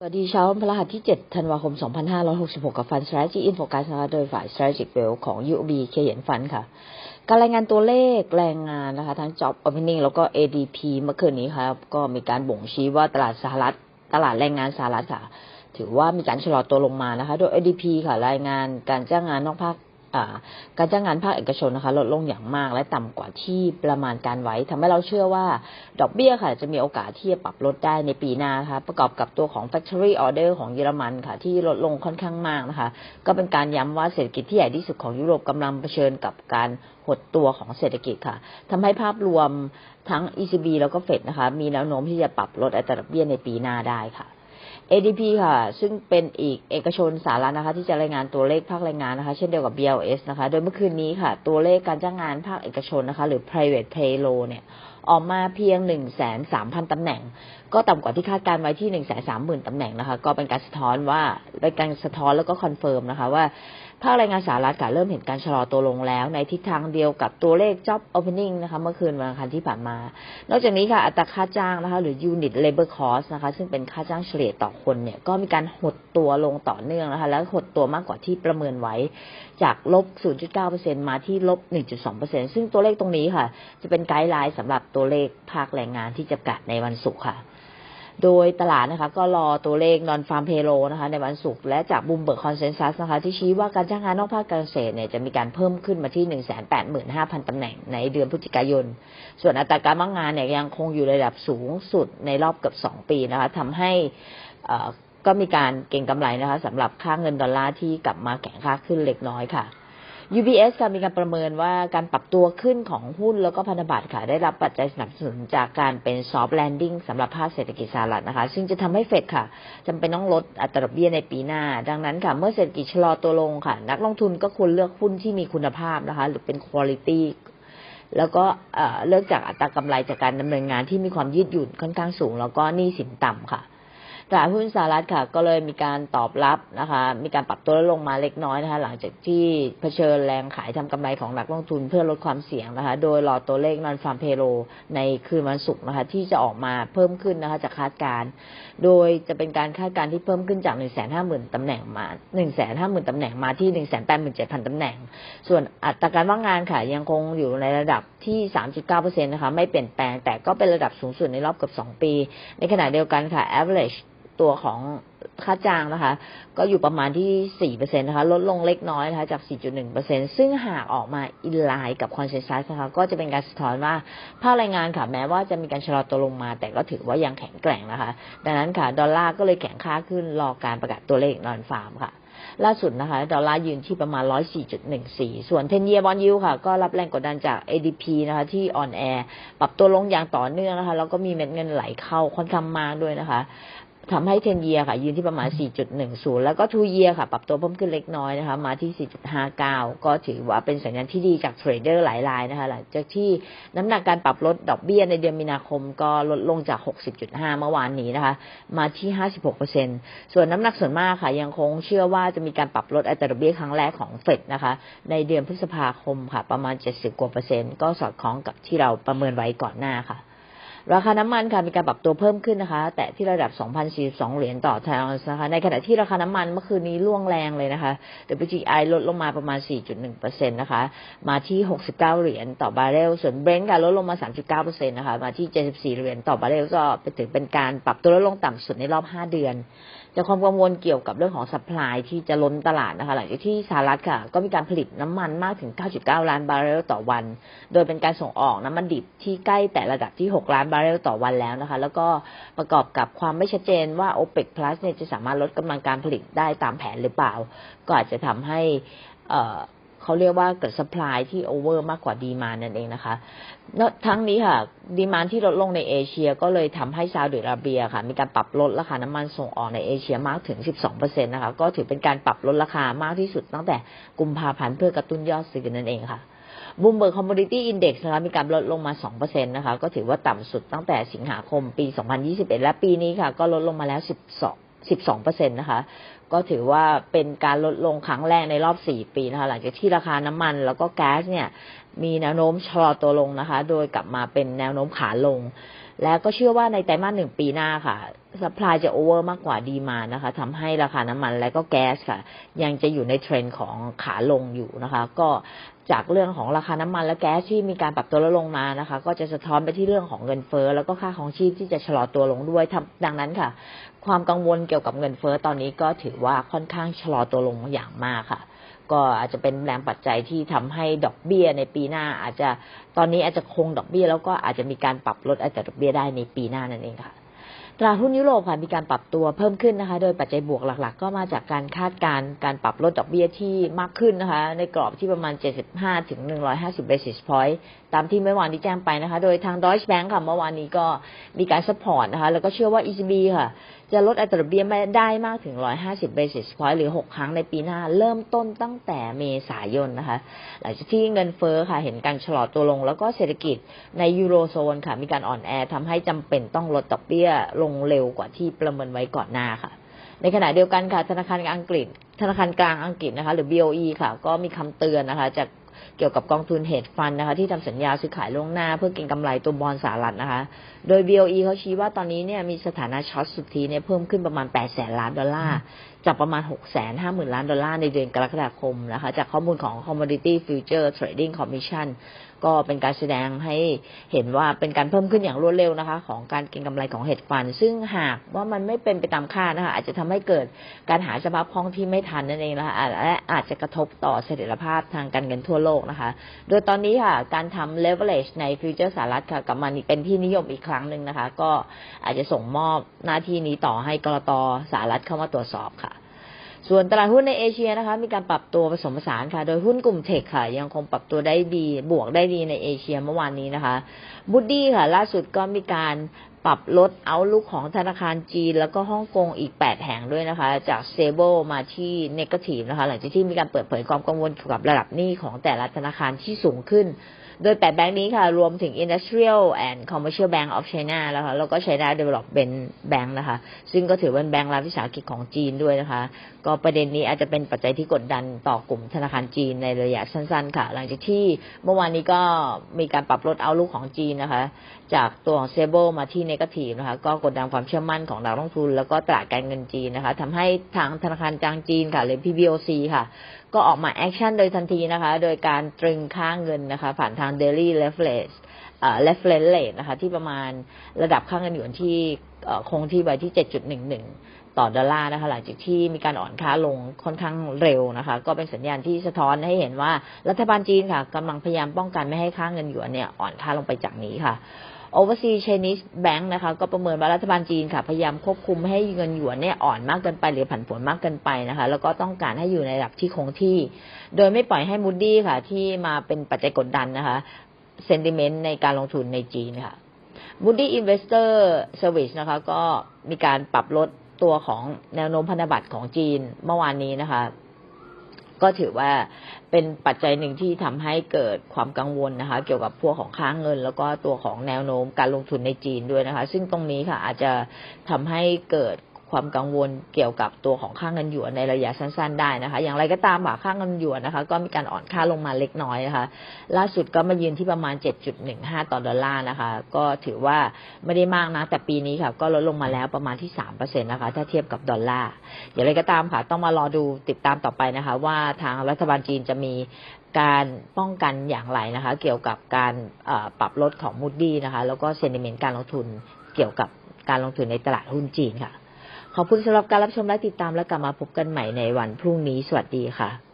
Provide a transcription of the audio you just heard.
สวัสดีเช้าวันพฤหัสที่ 7 ธันวาคม 2566 กับฟัน Strategy in Focus นะคะโดยฝ่าย Strategic w e l l ของ UOB เคเห็นฟันค่ะ การรายงานตัวเลขแรงงานนะคะ ทั้ง Job Opening แล้วก็ ADP เมื่อคืนนี้ค่ะก็มีการบ่งชี้ว่าตลาดสหรัฐตลาดแรงงานสหรัฐค่ะ ถือว่ามีการชะลอตัวลงมานะคะ โดย ADP ค่ะ รายงานการจ้างงานนอกภาค การจ้างงานภาคเอกชนนะคะลดลงอย่างมากและต่ำกว่าที่ประมาณการไว้ทำให้เราเชื่อว่าดอกเบี้ยค่ะ จะมีโอกาสที่จะปรับลดได้ในปีหน้าค่ะประกอบกับตัวของ factory order ของเยอรมันค่ะ ที่ลดลงค่อนข้างมากนะคะ ก็เป็นการย้ำว่าเศรษฐกิจที่ใหญ่ที่สุดของยุโรปกำลังเผชิญกับการหดตัวของเศรษฐกิจค่ะทำให้ภาพรวมทั้ง ECB แล้วก็เฟดนะคะ มีแนวโน้มที่จะปรับลดอัตราดอกเบี้ยในปีหน้าได้ค่ะ ADP ค่ะ ซึ่งเป็นอีกเอกชนสาระนะคะ ที่จะรายงานตัวเลขภาคแรงงานนะคะ เช่นเดียวกับ BLS นะคะ โดยเมื่อคืนนี้ค่ะ ตัวเลขการจ้างงานภาคเอกชนนะคะ หรือ private payroll เนี่ย ออกมาเพียง 1 3 0 0 0ตำแหน่ง ก็ต่ำกว่าที่คาดการไว้ที่ 1 3 0 0 0 0ตำแหน่งนะคะ ก็เป็นการสะท้อนว่าเป็นการสะท้อนแล้วก็คอนเฟิร์มนะคะว่าภาคแรงงานสหรัฐค่ะเริ่มเห็นการชะลอตัวลงแล้ว ในทิศทางเดียวกับตัวเลข job opening นะคะเมื่อคืนวันอังคารที่ผ่านมา นอกจากนี้ค่ะอัตราค่าจ้างนะคะหรือ unit labor cost นะคะซึ่งเป็นค่าจ้างเฉลี่ยต่อคนเนี่ยก็มีการหดตัวลงต่อเนื่องนะคะแล้วหดตัวมากกว่าที่ประเมินไว้ จากลบ 0.9%มาที่ลบ 1.2%ซึ่งตัวเลขตรงนี้ค่ะ จะเป็นไกด์ไลน์สำหรับตัวเลขภาคแรงงานที่จะประกาศในวันศุกร์ค่ะ โดยตลาดนะคะ ก็รอตัวเลขนอนฟาร์มเพโลนะคะ ในวันศุกร์และจากบูมเบิร์กคอนเซนแซสนะคะ ที่ชี้ว่าการจ้างงานนอกภาคการเกษตรเนี่ยจะมีการเพิ่มขึ้นมาที่ 185,000ตำแหน่งในเดือนพฤศจิกายน ส่วนอัตราการว่างงานเนี่ยยังคงอยู่ระดับสูงสุดในรอบเกือบ2 ปีนะคะทำให้ก็มีการเก็งกำไรนะคะสำหรับค่าเงินดอลลาร์ที่กลับมาแข็งค่าขึ้นเล็กน้อยค่ะ UBS ค่ะมีการประเมินว่าการปรับตัวขึ้นของหุ้นแล้วก็พันธบัตรค่ะ ได้รับปัจจัยสนับสนุนจากการเป็นซอฟต์แลนดิ้งสำหรับภาคเศรษฐกิจสหรัฐนะคะ ซึ่งจะทำให้เฟดค่ะจำเป็นต้องลดอัตราดอกเบี้ยในปีหน้า ดังนั้นค่ะ เมื่อเศรษฐกิจชะลอตัวลงค่ะ นักลงทุนก็ควรเลือกหุ้นที่มีคุณภาพนะคะ หรือเป็นคุณภาพแล้วก็เลือกจากอัตรากำไรจากการดำเนินงานที่มีความยืดหยุ่นค่อนข้างสูง แล้วก็หนี้สินต่ำค่ะ ตลาดหุ้นสหรัฐค่ะ ก็เลยมีการตอบรับนะคะ มีการปรับตัวลงมาเล็กน้อยนะคะ หลังจากที่เผชิญแรงขายทำกำไรของนักลงทุนเพื่อลดความเสี่ยงนะคะ โดยรอตัวเลขนอนฟาร์มเพโลในคืนวันศุกร์นะคะ ที่จะออกมาเพิ่มขึ้นนะคะจากคาดการ โดยจะเป็นการคาดการณ์ที่เพิ่มขึ้นจาก 1 5 0 0 0 0ตำแหน่งมา 1 5 0 0 0 0ตำแหน่งมาที่ 1 8 7 0 0 0ตำแหน่ง ส่วนอัตราการว่างงานค่ะยังคงอยู่ในระดับที่ 3.9%นะคะไม่เปลี่ยนแปลงแต่ก็เป็นระดับสูงสุดในรอบเกือบ2 ปี ในขณะเดียวกันค่ะ average ตัวของค่าจ้างนะคะ ก็อยู่ประมาณที่ 4%นะคะ ลดลงเล็กน้อยนะคะจาก 4.1%ซึ่งหากออกมาอินไลน์กับคอนเซนแซสนะคะ ก็จะเป็นการสะท้อนว่าภาคแรงงานค่ะ แม้ว่าจะมีการชะลอตัวลงมา แต่ก็ถือว่ายังแข็งแกร่งนะคะ ดังนั้นค่ะ ดอลลาร์ก็เลยแข็งค่าขึ้นรอการประกาศตัวเลขนอนฟาร์มค่ะล่าสุดนะคะดอลลาร์ยืนที่ประมาณ 104.14 ส่วนเทนเยียบอลยูค่ะ ก็รับแรงกดดันจาก ADP นะคะ ที่ออนแอร์ปรับตัวลงอย่างต่อเนื่องนะคะ แล้วก็มีเม็ดเงินไหลเข้าค่อนข้างมากด้วยนะคะ ทำให้เทนเยียค่ะ ยืนที่ประมาณ 4.10 แล้วก็ทูเยียค่ะ ปรับตัวเพิ่มขึ้นเล็กน้อยนะคะ มาที่ 4.59 ก็ถือว่าเป็นสัญญาณที่ดีจากเทรดเดอร์หลายรายนะคะหลังจากที่น้ำหนักการปรับลดดอกเบี้ยในเดือนมีนาคมก็ลดลงจาก 60.5 เมื่อวานนี้นะคะ มาที่ 56%ส่วนน้ำหนักส่วนมากค่ะ ยังคงเชื่อว่าจะมีการปรับลดอัตราดอกเบี้ยครั้งแรกของเฟดนะคะ ในเดือนพฤษภาคมค่ะ ประมาณ 70 กว่าเปอร์เซ็นต์ก็สอดคล้องกับที่เราประเมินไว้ก่อนหน้าค่ะ ราคาน้ำมันค่ะมีการปรับตัวเพิ่มขึ้นนะคะ แต่ที่ระดับ 2,042 เหรียญต่อทอนซ์นะคะ ในขณะที่ราคาน้ำมันเมื่อคืนนี้ร่วงแรงเลยนะคะ WTI ลดลงมาประมาณ 4.1%นะคะ มาที่ 69 เหรียญต่อบาร์เรล ส่วนเบรนท์ค่ะลดลงมา 39%นะคะ มาที่ 74 เหรียญต่อบาร์เรลก็เป็นถือเป็นการปรับตัวลดลงต่ำสุดในรอบ 5 เดือนจากความกังวลเกี่ยวกับเรื่องของสัพพลายที่จะล้นตลาดนะคะ หลังจากที่สหรัฐค่ะ ก็มีการผลิตน้ำมันมากถึง 9.9 ล้านบาร์เรลต่อวัน โดยเป็นการส่งออกน้ำมันดิบที่ใกล้แต่ระดับที่ 6 ล้านบาร์เรลต่อวันแล้วนะคะ แล้วก็ประกอบกับความไม่ชัดเจนว่า OPEC Plus เนี่ยจะสามารถลดกำลังการผลิตได้ตามแผนหรือเปล่า ก็อาจจะทำให้เขาเรียกว่าเกิดสป라이ที่โอเวอร์มากกว่าดีมานั่นเองนะคะทั้งนี้ค่ะดีมานที่ลดลงในเอเชีย ก็เลยทำให้ซาอุดิอาระเบียค่ะ มีการปรับลดราคาน้ำมันส่งออกในเอเชียมากถึง 12%นะคะ ก็ถือเป็นการปรับลดราคามากที่สุดตั้งแต่กุมภาพันธ์เพื่อกระตุ้นยอดซื้อนั่นเองค่ะ บูมเบิร์กคอมมูนิตี้อินเด็กซ์นะคะมีการลดลงมา 2%นะคะ ก็ถือว่าต่ำสุดตั้งแต่สิงหาคมปี 2021 และปีนี้ค่ะ ก็ลดลงมาแล้ว 12 12%นะคะ ก็ถือว่าเป็นการลดลงครั้งแรกในรอบ 4 ปีนะคะ หลังจากที่ราคาน้ำมันแล้วก็แก๊สเนี่ยมีแนวโน้มชะลอตัวลงนะคะ โดยกลับมาเป็นแนวโน้มขาลง แล้วก็เชื่อว่าในไตรมาสหนึ่งปีหน้าค่ะสป라이จะโอเวอร์มากกว่าดีมานะคะทำให้ราคาน้ำมันและก็แก๊สค่ะ ยังจะอยู่ในเทรนด์ของขาลงอยู่นะคะ ก็ จากเรื่องของราคาน้ำมันและแก๊สที่มีการปรับตัวลดลงมานะคะ ก็จะสะท้อนไปที่เรื่องของเงินเฟ้อแล้วก็ค่าของชีพที่จะชะลอตัวลงด้วยดังนั้นค่ะ ความกังวลเกี่ยวกับเงินเฟ้อตอนนี้ก็ถือว่าค่อนข้างชะลอตัวลงอย่างมากค่ะ ก็อาจจะเป็นแรงปัจจัยที่ทำให้ดอกเบี้ยในปีหน้า อาจจะตอนนี้อาจจะคงดอกเบี้ยแล้วก็อาจจะมีการปรับลดอัตราดอกเบี้ยได้ในปีหน้านั่นเองค่ะ ตลาดหุ้นยุโรปค่ะมีการปรับตัวเพิ่มขึ้นนะคะ โดยปัจจัยบวกหลัก ๆ ก็มาจากการคาดการณ์การปรับลดดอกเบี้ยที่มากขึ้นนะคะ ในกรอบที่ประมาณ 75 ถึง 150 basis point ตามที่เมื่อวานนี้แจ้งไปนะคะ โดยทาง Deutsche Bank ค่ะเมื่อวานนี้ก็มีการสปอร์ตนะคะ แล้วก็เชื่อว่า ECB ค่ะจะลดอัตราดอกเบี้ยไม่ได้มากถึง 150 basis point หรือ 6 ครั้งในปีหน้า เริ่มต้นตั้งแต่เมษายนนะคะ หลังจากที่เงินเฟ้อค่ะ เห็นการชะลอตัวลง แล้วก็เศรษฐกิจในยูโรโซนค่ะ มีการอ่อนแอทำให้จำเป็นต้องลดดอกเบี้ยลงงเร็วกว่าที่ประเมินไว้ก่อนหน้าค่ะ ในขณะเดียวกันค่ะธนาคารอังกฤษ ธนาคารกลางอังกฤษนะคะ หรือ BOE ค่ะ ก็มีคำเตือนนะคะ จากเกี่ยวกับกองทุนเฮดฟันนะคะ ที่ทำสัญญาซื้อขายล่วงหน้า เพื่อเก็งกำไรตัวบอลสหรัฐนะคะ โดย BOE เขาชี้ว่าตอนนี้เนี่ยมีสถานะช็อตสุทธิเนี่ยเพิ่มขึ้นประมาณ 8 แสนล้านดอลลาร์จากประมาณ6แสน5หมื่นล้านดอลลาร์ในเดือนกรกฎาคมนะคะ จากข้อมูลของ Commodity Future Trading Commission ก็เป็นการแสดงให้เห็นว่าเป็นการเพิ่มขึ้นอย่างรวดเร็วนะคะ ของการเก็งกำไรของเฮดฟัน ซึ่งหากว่ามันไม่เป็นไปตามคาดนะคะอาจจะทำให้เกิดการหาสภาพคล่องที่ไม่ทันนั่นเองนะคะและอาจจะกระทบต่อเสถียรภาพทางการเงินทั่วโลกนะคะ โดยตอนนี้ค่ะการทำ leverage ในฟิวเจอร์สหรัฐค่ะกลับมาเป็นที่นิยมอีกครั้งหนึ่งนะคะ ก็อาจจะส่งมอบหน้าที่นี้ต่อให้กรตสหรัฐเข้ามาตรวจสอบค่ะ ส่วนตลาดหุ้นในเอเชียนะคะ มีการปรับตัวผสมผสานค่ะ โดยหุ้นกลุ่มเทคค่ะ ยังคงปรับตัวได้ดี บวกได้ดีในเอเชียเมื่อวานนี้นะคะบูดดี้ค่ะ ล่าสุดก็มีการ ปรับลดเอาลุกของธนาคารจีน แล้วก็ฮ่องกงอีก 8 แห่งด้วยนะคะ จาก stable มาที่ negative นะคะ หลังจากที่มีการเปิดเผยความกังวลเกี่ยวกับระดับหนี้ของแต่ละธนาคารที่สูงขึ้น โดย 8 แบงค์นี้ค่ะ รวมถึง Industrial and Commercial Bank of China แล้วค่ะแล้วก็ China Development Bank นะคะ ซึ่งก็ถือเป็นแบงก์รัฐวิสาหกิจของจีนด้วยนะคะ ก็ประเด็นนี้อาจจะเป็นปัจจัยที่กดดันต่อกลุ่มธนาคารจีนในระยะสั้นๆ ค่ะ หลังจากที่เมื่อวานนี้ก็มีการปรับลดเอาลุกของจีนนะคะ จากตัวของเซเบิลมาที่เนกาทีฟนะคะ ก็กดดันความเชื่อมั่นของนักลงทุน แล้วก็ตลาดการเงินจีนนะคะทำให้ทางธนาคารกลางจีนค่ะ หรือ PBOC ค่ะ ก็ออกมาแอคชั่นโดยทันทีนะคะ โดยการตรึงค่าเงินนะคะ ผ่านทาง daily leverage เอ่อ reference rate นะคะ ที่ประมาณระดับค่าเงินหยวนที่คงที่ไว้ที่ 7.11 ต่อดอลลาร์นะคะหลังจากที่มีการอ่อนค่าลงค่อนข้างเร็วนะคะ ก็เป็นสัญญาณที่สะท้อนให้เห็นว่ารัฐบาลจีนค่ะกำลังพยายามป้องกันไม่ให้ค่าเงินหยวนเนี่ยอ่อนค่าลงไปจากนี้ค่ะ Overseas Chinese Bank นะคะก็ประเมินว่ารัฐบาลจีนค่ะพยายามควบคุมให้เงินหยวนเนี่ยอ่อนมากเกินไปหรือผันผวนมากเกินไปนะคะ แล้วก็ต้องการให้อยู่ในระดับที่คงที่ โดยไม่ปล่อยให้มูดดี้ค่ะ ที่มาเป็นปัจจัยกดดันนะคะเซนติเมนต์ในการลงทุนในจีนค่ะ Moody Investor Service นะคะก็มีการปรับลดตัวของแนวโน้มพันธบัตรของจีนเมื่อวานนี้นะคะ ก็ถือว่าเป็นปัจจัยหนึ่งที่ทำให้เกิดความกังวลนะคะ เกี่ยวกับพวกของค้างเงิน แล้วก็ตัวของแนวโน้มการลงทุนในจีนด้วยนะคะ ซึ่งตรงนี้ค่ะอาจจะทำให้เกิด ความกังวลเกี่ยวกับตัวของค่าเงินหยวนในระยะสั้นๆได้นะคะ อย่างไรก็ตามค่ะค่าเงินหยวนนะคะ ก็มีการอ่อนค่าลงมาเล็กน้อยนะคะ ล่าสุดก็มายืนที่ประมาณ 7.15 ต่อดอลลาร์นะคะ ก็ถือว่าไม่ได้มากนะ แต่ปีนี้ค่ะก็ลดลงมาแล้วประมาณที่3%นะคะ ถ้าเทียบกับดอลลาร์ อย่างไรก็ตามค่ะ ต้องมารอดูติดตามต่อไปนะคะ ว่าทางรัฐบาลจีนจะมีการป้องกันอย่างไรนะคะ เกี่ยวกับการปรับลดของมูดดี้นะคะ แล้วก็เซนิเมนต์การลงทุนเกี่ยวกับการลงทุนในตลาดหุ้นจีนค่ะ ขอบคุณสำหรับการรับชมและติดตามและกลับมาพบกันใหม่ในวันพรุ่งนี้ สวัสดีค่ะ